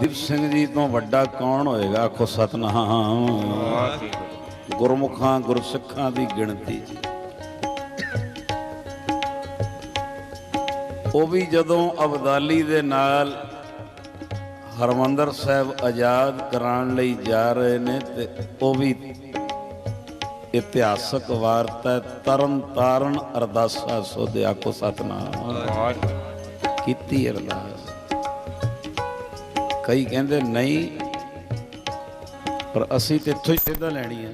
ਦੀਪ ਸਿੰਘ ਜੀ ਤੋਂ ਵੱਡਾ ਕੌਣ ਹੋਏਗਾ? ਆਖੋ ਸਤਨਾਮ। ਗੁਰਮੁਖਾਂ ਗੁਰਸਿੱਖਾਂ ਦੀ ਗਿਣਤੀ ਜੀ। ਉਹ ਵੀ ਜਦੋਂ ਅਬਦਾਲੀ ਦੇ ਨਾਲ ਹਰਮੰਦਰ ਸਾਹਿਬ ਆਜ਼ਾਦ ਕਰਾਉਣ ਲਈ ਜਾ ਰਹੇ ਨੇ ਤੇ ਉਹ ਵੀ ਇਤਿਹਾਸਕ ਵਾਰਤਾ ਤਰਨ ਤਾਰਨ ਅਰਦਾਸਾ ਸੋਦੇ ਆਖੋ ਸਤਨਾਮ। ਕੀਤੀ ਅਰਦਾਸ। ਕਈ ਕਹਿੰਦੇ ਨਹੀਂ, ਪਰ ਅਸੀਂ ਤੇ ਇੱਥੋਂ ਹੀ ਸਿੱਧਾ ਲੈਣੀ ਹੈ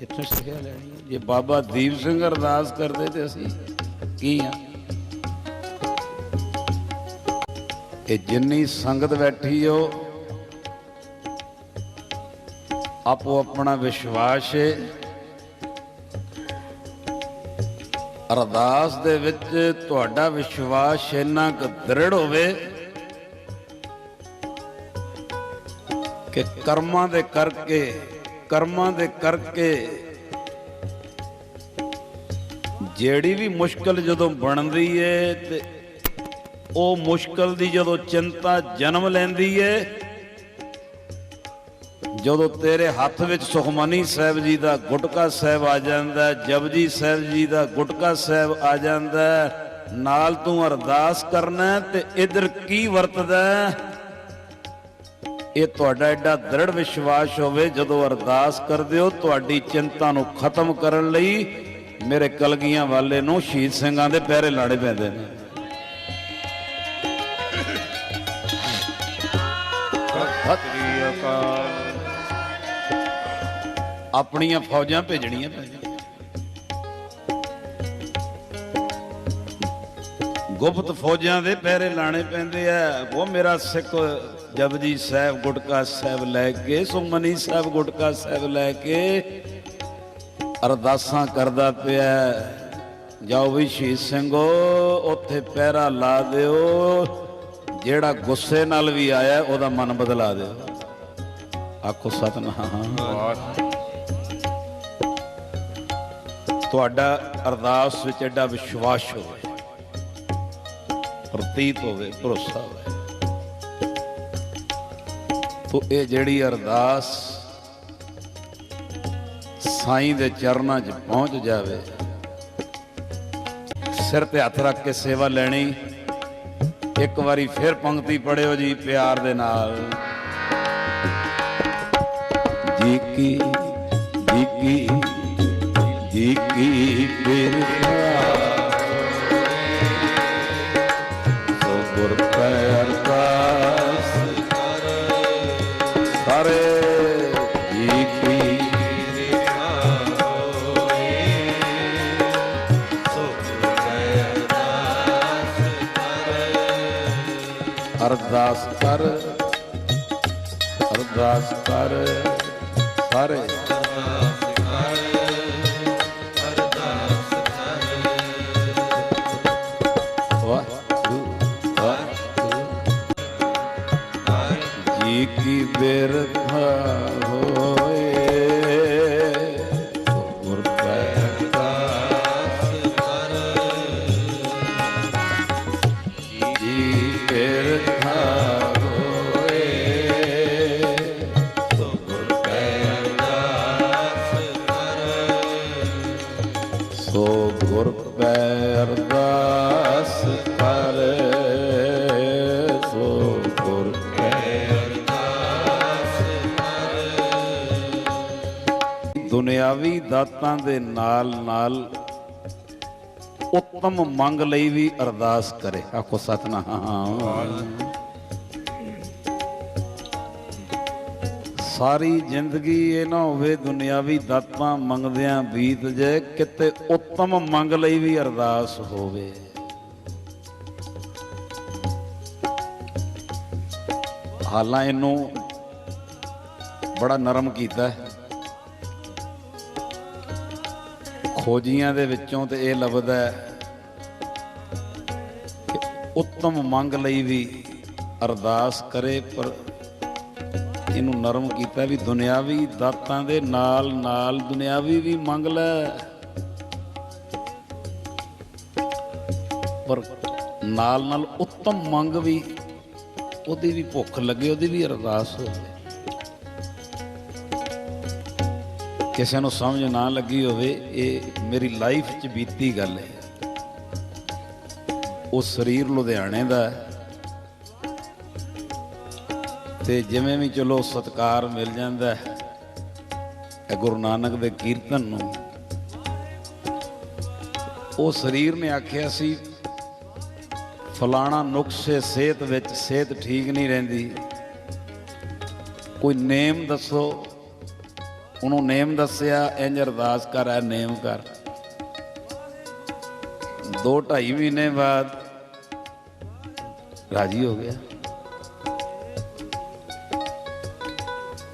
ਇੱਥੋਂ ਹੀ ਸਿੱਖਿਆ ਲੈਣੀ ਹੈ। ਜੇ ਬਾਬਾ ਦੀਪ ਸਿੰਘ ਅਰਦਾਸ ਕਰਦੇ ਤੇ ਅਸੀਂ ਕੀ ਆ? ਇਹ ਜਿੰਨੀ ਸੰਗਤ ਬੈਠੀ ਹੋ ਆਪੋ ਆਪਣਾ ਵਿਸ਼ਵਾਸ ਹੈ ਅਰਦਾਸ ਦੇ ਵਿੱਚ ਤੁਹਾਡਾ ਵਿਸ਼ਵਾਸ ਇੰਨਾ ਕੁ ਦ੍ਰਿੜ ਹੋਵੇ ਕਿ ਕਰਮਾਂ ਦੇ ਕਰਕੇ, ਕਰਮਾਂ ਦੇ ਕਰਕੇ ਜਿਹੜੀ ਵੀ ਮੁਸ਼ਕਲ ਜਦੋਂ ਬਣਦੀ ਏ ਤੇ ਉਹ ਮੁਸ਼ਕਲ ਦੀ ਜਦੋਂ ਚਿੰਤਾ ਜਨਮ ਲੈਂਦੀ ਏ, ਜਦੋਂ ਤੇਰੇ ਹੱਥ ਵਿੱਚ ਸੁਖਮਨੀ ਸਾਹਿਬ ਜੀ ਦਾ ਗੁਟਕਾ ਸਾਹਿਬ ਆ ਜਾਂਦਾ, ਜਪਜੀ ਸਾਹਿਬ ਜੀ ਦਾ ਗੁਟਕਾ ਸਾਹਿਬ ਆ ਜਾਂਦਾ, ਨਾਲ ਤੂੰ ਅਰਦਾਸ ਕਰਨਾ ਤੇ ਇਧਰ ਕੀ ਵਰਤਦਾ? ਇਹ ਤੁਹਾਡਾ ਐਡਾ ਦ੍ਰਿੜ ਵਿਸ਼ਵਾਸ ਹੋਵੇ ਜਦੋਂ ਅਰਦਾਸ ਕਰਦੇ ਹੋ ਤੁਹਾਡੀ ਚਿੰਤਾ ਨੂੰ ਖਤਮ ਕਰਨ ਲਈ ਮੇਰੇ ਕਲਗੀਆਂ ਵਾਲੇ ਨੂੰ ਸ਼ਹੀਦ ਸਿੰਘਾਂ ਦੇ ਪਹਿਰੇ ਲਾਣੇ ਪੈਂਦੇ ਨੇ। ਸ੍ਰੀ ਅਕਾਲ। ਆਪਣੀਆਂ ਫੌਜਾਂ ਭੇਜਣੀਆਂ ਪੈਂਦੀਆਂ। ਗੁਪਤ ਫੌਜਾਂ ਦੇ ਪਹਿਰੇ ਲਾਣੇ ਪੈਂਦੇ ਆ। ਉਹ ਮੇਰਾ ਸਿੱਖ ਜਪਜੀ ਸਾਹਿਬ ਗੁਟਕਾ ਸਾਹਿਬ ਲੈ ਕੇ ਸੁਮਨੀ ਸਾਹਿਬ ਗੁਟਕਾ ਸਾਹਿਬ ਲੈ ਕੇ ਅਰਦਾਸਾਂ ਕਰਦਾ ਪਿਆ। ਜਾਓ ਵੀ ਸ਼ਹੀਦ ਸਿੰਘੋ, ਉੱਥੇ ਪਹਿਰਾ ਲਾ ਦਿਓ। ਜਿਹੜਾ ਗੁੱਸੇ ਨਾਲ ਵੀ ਆਇਆ, ਉਹਦਾ ਮਨ ਬਦਲਾ ਦਿਓ। ਆਖੋ ਸਤਨਾਮ। ਤੁਹਾਡਾ ਅਰਦਾਸ ਵਿੱਚ ਐਡਾ ਵਿਸ਼ਵਾਸ ਹੋਵੇ। ਪ੍ਰਤੀਤ ਹੋਵੇ ਭਰੋਸਾ ਹੋਵੇ ਤੋ ਇਹ ਜਿਹੜੀ ਅਰਦਾਸ ਸਾਈਂ ਦੇ ਚਰਨਾਂ 'ਚ ਪਹੁੰਚ ਜਾਵੇ, ਸਿਰ ਤੇ ਹੱਥ ਰੱਖ ਕੇ ਸੇਵਾ ਲੈਣੀ, ਇੱਕ ਵਾਰੀ ਫਿਰ ਪੰਕਤੀ ਪੜਿਓ ਜੀ ਪਿਆਰ ਦੇ ਨਾਲ। ਜੀ ਕੀ ਜੀ ਕੀ ਜੀ ਕੀ ਬਿਰਖਾ ਅਰਦਾਸ ਕਰ ਅਰਦਾਸ ਕਰ ਸਾਰੇ। ਦੁਨਿਆਵੀ ਦਾਤਾਂ ਦੇ ਨਾਲ ਨਾਲ ਉੱਤਮ ਮੰਗ ਲਈ ਵੀ ਅਰਦਾਸ ਕਰੇ। ਆਖੋ ਸਤਨਾਮ। ਸਾਰੀ ਜ਼ਿੰਦਗੀ ਇਹ ਨਾ ਹੋਵੇ ਦੁਨਿਆਵੀ ਦਾਤਾਂ ਮੰਗਦਿਆਂ ਬੀਤ ਜੇ ਕਿਤੇ ਉੱਤਮ ਮੰਗ ਲਈ ਵੀ ਅਰਦਾਸ ਹੋਵੇ। ਹਾਲਾਂ ਇਹਨੂੰ ਬੜਾ ਨਰਮ ਕੀਤਾ ਹੈ। ਖੋਜੀਆਂ ਦੇ ਵਿੱਚੋਂ ਤੇ ਇਹ ਲੱਭਦਾ ਹੈ ਕਿ ਉੱਤਮ ਮੰਗ ਲਈ ਵੀ ਅਰਦਾਸ ਕਰੇ, ਪਰ ਇਹਨੂੰ ਨਰਮ ਕੀਤਾ ਵੀ ਦੁਨਿਆਵੀ ਦਾਤਾਂ ਦੇ ਨਾਲ ਨਾਲ ਦੁਨਿਆਵੀ ਵੀ ਮੰਗ ਲੈ। ਪਰ ਨਾਲ ਨਾਲ ਉੱਤਮ ਮੰਗ ਵੀ, ਉਹਦੀ ਵੀ ਭੁੱਖ ਲੱਗੇ, ਉਹਦੀ ਵੀ ਅਰਦਾਸ ਹੋਵੇ। ਕਿਸੇ ਨੂੰ ਸਮਝ ਨਾ ਲੱਗੀ ਹੋਵੇ, ਇਹ ਮੇਰੀ ਲਾਈਫ 'ਚ ਬੀਤੀ ਗੱਲ ਹੈ। ਉਹ ਸਰੀਰ ਲੁਧਿਆਣੇ ਦਾ ਹੈ। ਤੇ ਜਿਵੇਂ ਵੀ ਚਲੋ ਸਤਕਾਰ ਮਿਲ ਜਾਂਦਾ ਹੈ ਗੁਰੂ ਨਾਨਕ ਦੇ ਕੀਰਤਨ ਨੂੰ। ਉਹ ਸਰੀਰ ਨੇ ਆਖਿਆ ਸੀ, ਫਲਾਣਾ ਨੁਕਸੇ ਸਿਹਤ ਵਿੱਚ ਸਿਹਤ ਠੀਕ ਨਹੀਂ ਰਹਿੰਦੀ। ਕੋਈ ਨੇਮ ਦੱਸੋ ਉਹਨੂੰ ਨੇਮ ਦੱਸਿਆ ਇੰਜ ਅਰਦਾਸ ਕਰ, ਐ ਨੇਮ ਕਰ। ਦੋ ਢਾਈ ਮਹੀਨੇ ਬਾਅਦ ਰਾਜੀ ਹੋ ਗਿਆ।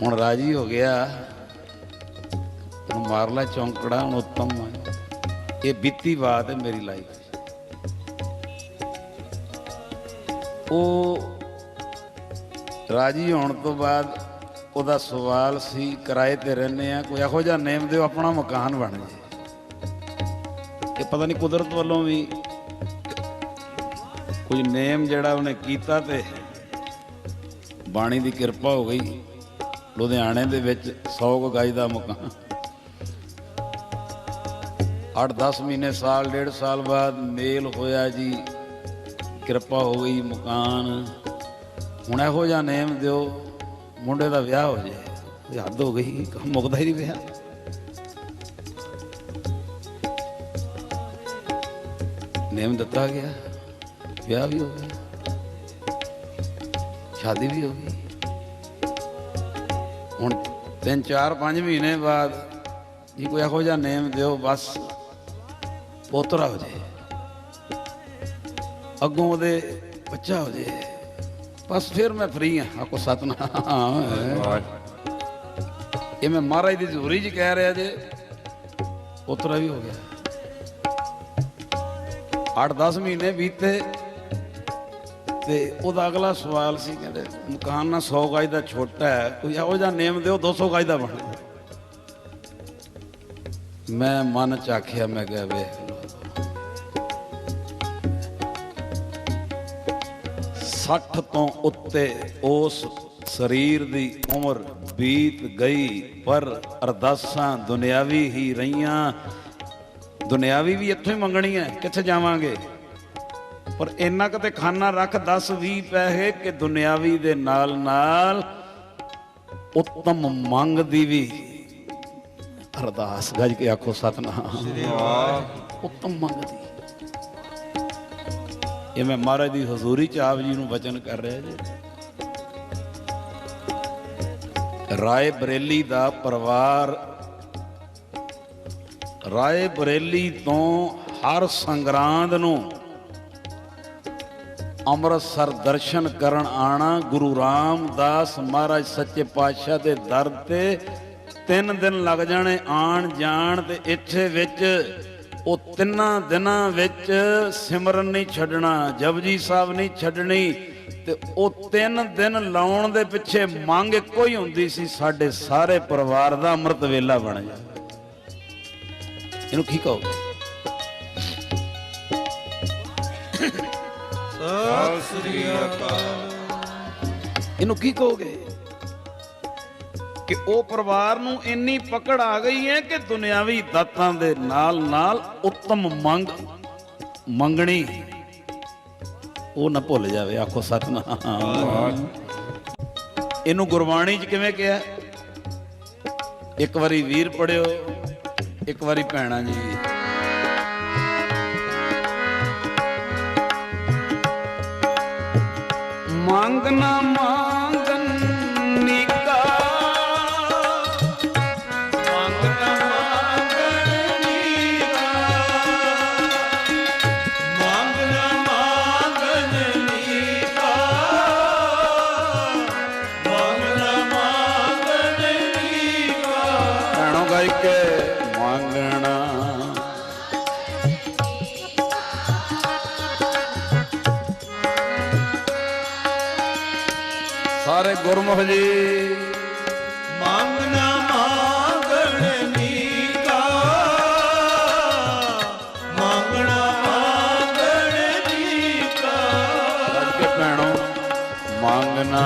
ਹੁਣ ਰਾਜੀ ਹੋ ਗਿਆ ਹੁਣ ਮਾਰ ਲੈ ਚੌਂਕੜਾ, ਹੁਣ ਉੱਤਮ ਇਹ ਬੀਤੀ ਬਾਤ ਹੈ ਮੇਰੀ ਲਾਈਫ ਉਹ ਰਾਜੀ ਹੋਣ ਤੋਂ ਬਾਅਦ ਉਹਦਾ ਸਵਾਲ ਸੀ, ਕਿਰਾਏ ਤੇ ਰਹਿੰਦੇ ਆ, ਕੋਈ ਇਹੋ ਜਿਹਾ ਨੇਮ ਦਿਓ, ਆਪਣਾ ਮਕਾਨ ਬਣ ਜੇ ਇਹ ਪਤਾ ਨਹੀਂ ਕੁਦਰਤ ਵੱਲੋਂ ਵੀ ਕੋਈ ਨੇਮ ਜਿਹੜਾ ਉਹਨੇ ਕੀਤਾ ਤੇ ਬਾਣੀ ਦੀ ਕਿਰਪਾ ਹੋ ਗਈ। ਲੁਧਿਆਣੇ ਦੇ ਵਿੱਚ 100 ਗਜ ਦਾ ਮਕਾਨ। 8-10 ਮਹੀਨੇ, ਸਾਲ, ਡੇਢ ਸਾਲ ਬਾਅਦ ਮੇਲ ਹੋਇਆ ਜੀ, ਕਿਰਪਾ ਹੋ ਗਈ ਮਕਾਨ। ਹੁਣ ਇਹੋ ਜਿਹਾ ਨੇਮ ਦਿਓ ਮੁੰਡੇ ਦਾ ਵਿਆਹ ਹੋ ਜਾਏ। ਇਹ ਹੱਦ ਹੋ ਗਈ, ਕੰਮ ਮੁੱਕਦਾ ਹੀ ਨਹੀਂ ਵਿਆਹ ਨੇਮ ਦਿੱਤਾ ਗਿਆ, ਵਿਆਹ ਵੀ ਹੋ ਗਿਆ, ਸ਼ਾਦੀ ਵੀ ਹੋ ਗਈ। ਹੁਣ 3 4 5 ਮਹੀਨੇ ਬਾਅਦ ਜੀ ਕੋਈ ਇਹੋ ਜਿਹਾ ਨੇਮ ਦਿਓ, ਬਸ ਪੋਤਰਾ ਹੋ ਜਾਏ। ਅੱਗੋਂ ਉਹਦੇ ਬੱਚਾ ਹੋ ਜਾਏ। ਬਸ ਫਿਰ ਮੈਂ ਫਰੀ ਹਾਂ। ਆਕੋ ਸਤਨਾਮ ਇਹ ਮੈਂ ਮਹਾਰਾਜ ਦੀ ਜ਼ੂਰੀ ਜੀ ਕਹਿ ਰਿਹਾ ਜੇ, ਉਤਰਾ ਵੀ ਹੋ ਗਿਆ। 8-10 ਮਹੀਨੇ ਬੀਤੇ ਤੇ ਉਹਦਾ ਅਗਲਾ ਸਵਾਲ ਸੀ, ਕਹਿੰਦੇ, ਮਕਾਨ ਨਾ 100 ਗਜ ਦਾ ਛੋਟਾ ਹੈ, ਕੋਈ ਇਹੋ ਜਿਹਾ ਨੇਮ ਦਿਓ 200 ਗਜ ਦਾ ਬਣ। ਮੈਂ ਮਨ ਚ ਆਖਿਆ, ਮੈਂ ਕਿਹਾ ਵੇਖ 60 ਤੋਂ ਉੱਤੇ ਉਸ ਸਰੀਰ ਦੀ ਉਮਰ ਬੀਤ ਗਈ ਪਰ ਅਰਦਾਸਾਂ ਦੁਨਿਆਵੀ ਹੀ ਰਹੀਆਂ। ਦੁਨਿਆਵੀ ਵੀ ਇੱਥੋਂ ਹੀ ਮੰਗਣੀ ਹੈ ਕਿੱਥੇ ਜਾਵਾਂਗੇ? ਪਰ ਇੰਨਾ ਕਿਤੇ ਖਾਨਾ ਰੱਖ 10 20 ਪੈਸੇ ਕਿ ਦੁਨਿਆਵੀ ਦੇ ਨਾਲ ਨਾਲ ਉੱਤਮ ਮੰਗ ਦੀ ਵੀ ਅਰਦਾਸ। ਗੱਜ ਕੇ ਆਖੋ ਸਤਨਾਮ। ਉੱਤਮ ਮੰਗ ਦੀ। ਇਹ ਮੈਂ ਮਹਾਰਾਜ ਦੀ ਹਜ਼ੂਰੀ ਚ ਆਪ ਜੀ ਨੂੰ ਵਚਨ ਕਰ ਰਿਹਾ ਜੀ। ਰਾਏ ਬਰੇਲੀ ਦਾ ਪਰਿਵਾਰ, ਰਾਏ ਬਰੇਲੀ ਤੋਂ ਹਰ ਸੰਗਰਾਂਦ ਨੂੰ ਅੰਮ੍ਰਿਤਸਰ ਦਰਸ਼ਨ ਕਰਨ ਆਣਾ ਗੁਰੂ ਰਾਮਦਾਸ ਮਹਾਰਾਜ ਸੱਚੇ ਪਾਤਸ਼ਾਹ ਦੇ ਦਰ ਤੇ। ਤਿੰਨ ਦਿਨ ਲੱਗ ਜਾਣੇ ਆਣ ਜਾਣ ਤੇ ਇੱਥੇ ਵਿੱਚ ਉਹ ਤਿੰਨਾਂ ਦਿਨਾਂ ਵਿੱਚ ਸਿਮਰਨ ਨਹੀਂ ਛੱਡਣਾ ਜਪਜੀ ਸਾਹਿਬ ਨਹੀਂ ਛੱਡਣੀ ਤੇ ਉਹ ਤਿੰਨ ਦਿਨ ਲਾਉਣ ਦੇ ਪਿੱਛੇ ਮੰਗ ਇੱਕੋ ਹੀ ਹੁੰਦੀ ਸੀ ਸਾਡੇ ਸਾਰੇ ਪਰਿਵਾਰ ਦਾ ਅੰਮ੍ਰਿਤ ਵੇਲਾ ਬਣ ਜਾਵੇ ਇਹਨੂੰ ਕੀ ਕਹੋਗੇ? ਸਤਿ ਸ੍ਰੀ ਅਕਾਲ। ਇਹਨੂੰ ਕੀ ਕਹੋਗੇ? ਕਿ ਉਹ ਪਰਿਵਾਰ ਨੂੰ ਇੰਨੀ ਪਕੜ ਆ ਗਈ ਹੈ ਕਿ ਦੁਨਿਆਵੀ ਦਾਤਾਂ ਦੇ ਨਾਲ ਨਾਲ ਉੱਤਮ ਮੰਗ ਮੰਗਣੀ ਉਹ ਨਾ ਭੁੱਲ ਜਾਵੇ, ਆਖੋ ਸਤਨਾਮ। ਇਹਨੂੰ ਗੁਰਬਾਣੀ 'ਚ ਕਿਵੇਂ ਕਿਹਾ? ਇੱਕ ਵਾਰੀ ਵੀਰ ਪੜਿਓ, ਇੱਕ ਵਾਰੀ ਭੈਣਾ ਜੀ। ਮੰਗ ਨਾ ਮੰਗਨ ਸਾਰੇ ਗੁਰਮੁਖ ਜੀ। ਮੰਗਣ ਮੰਗਣਾ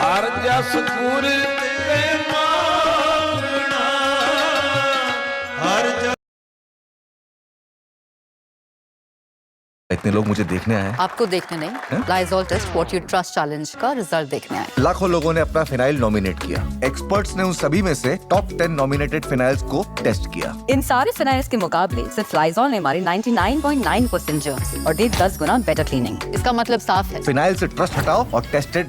ਹਰ ਜਸ ਗੁਰ इतने लोग मुझे देखने आए हैं। आपको देखने नहीं? Lysol test what you trust challenge का रिज़ल्ट देखने आए। लाखों लोगों ने अपना फिनाइल नॉमिनेट किया। एक्सपर्ट्स ने उन सभी में से टॉप टेन नॉमिनेटेड फिनाइल्स को टेस्ट किया। इन सारे फिनाइल्स के मुकाबले सिर्फ़ लाइजोल ने मारी 99.9 परसेंट जर्म्स और दे 10 गुना बेटर क्लीनिंग इसका मतलब साफ़ है। फिनाइल ऐसी ट्रस्ट हटाओ और टेस्टेड